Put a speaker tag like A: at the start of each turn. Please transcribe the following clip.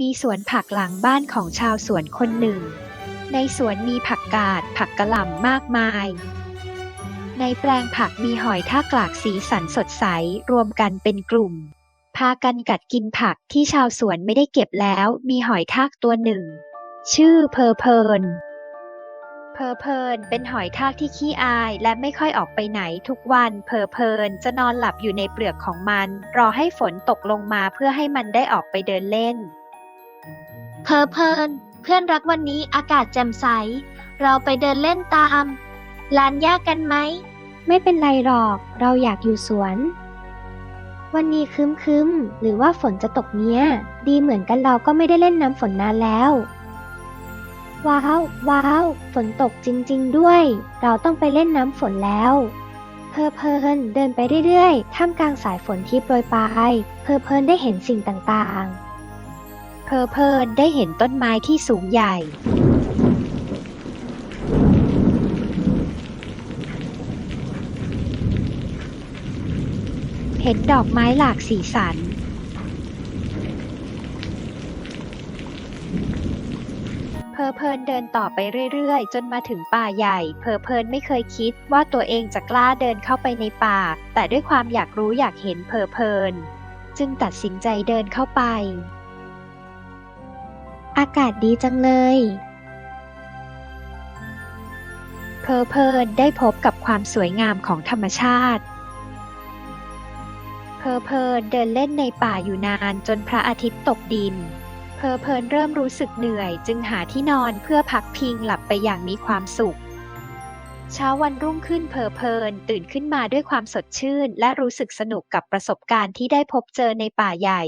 A: มีสวนผักหลังบ้านของชาวสวนคนหนึ่ง ในสวนมีผักกาดผักกะหล่ำมากมาย ในแปลงผักมีหอยทากหลากสีสันสดใสรวมกันเป็นกลุ่ม พากันกัดกินผักที่ชาวสวนไม่ได้เก็บแล้ว มีหอยทากตัวหนึ่ง ชื่อเพอเพลินเพอเพลินเป็นหอยทากที่ขี้อายและไม่ค่อยออกไปไหนทุกวันเพอเพลินจะนอนหลับอยู่ในเปลือกของมัน รอให้ฝนตกลงมาเพื่อให้มันได้ออกไปเดินเล่น
B: เพอเพลินเพื่อนรักวันนี้อากาศแจ่มใส เราไปเดินเล่นตามลานหญ้ากันไหม
C: ไม่เป็นไรหรอก เราอยากอยู่สวน วันนี้ครึ้มหรือว่าฝนจะตกเนี้ย ดีเหมือนกันเราก็ไม่ได้เล่นน้ำฝนนานแล้ว ว้าวว้าวฝนตกจริง ๆ ด้วย เราต้องไปเล่นน้ำฝนแล้วเพอเพลินเดินไปเรื่อยๆ ท่ามกลางสายฝนที่โปรยปลายเพอเพลินได้เห็นสิ่งต่างๆ
A: เพอเพลินได้เห็นต้นไม้ที่สูงใหญ่เห็นดอกไม้หลากสีสัน เพอเพลินเดินต่อไปเรื่อยๆ จนมาถึงป่าใหญ่ เพอเพลินไม่เคยคิดว่าตัวเองจะกล้าเดินเข้าไปในป่า แต่ด้วยความอยากรู้อยากเห็นเพอเพลิน จึงตัดสินใจเดินเข้าไป
C: อากาศดีจังเลย
A: เพอเพลินได้พบกับความสวยงามของธรรมชาติ เพอเพลินเดินเล่นในป่าอยู่นานจนพระอาทิตย์ตกดิน เพอเพลินเริ่มรู้สึกเหนื่อยจึงหาที่นอนเพื่อพักพิงหลับไปอย่างมีความสุข เช้าวันรุ่งขึ้นเพอเพลินตื่นขึ้นมาด้วยความสดชื่น และรู้สึกสนุกกับประสบการณ์ที่ได้พบเจอในป่าใหญ่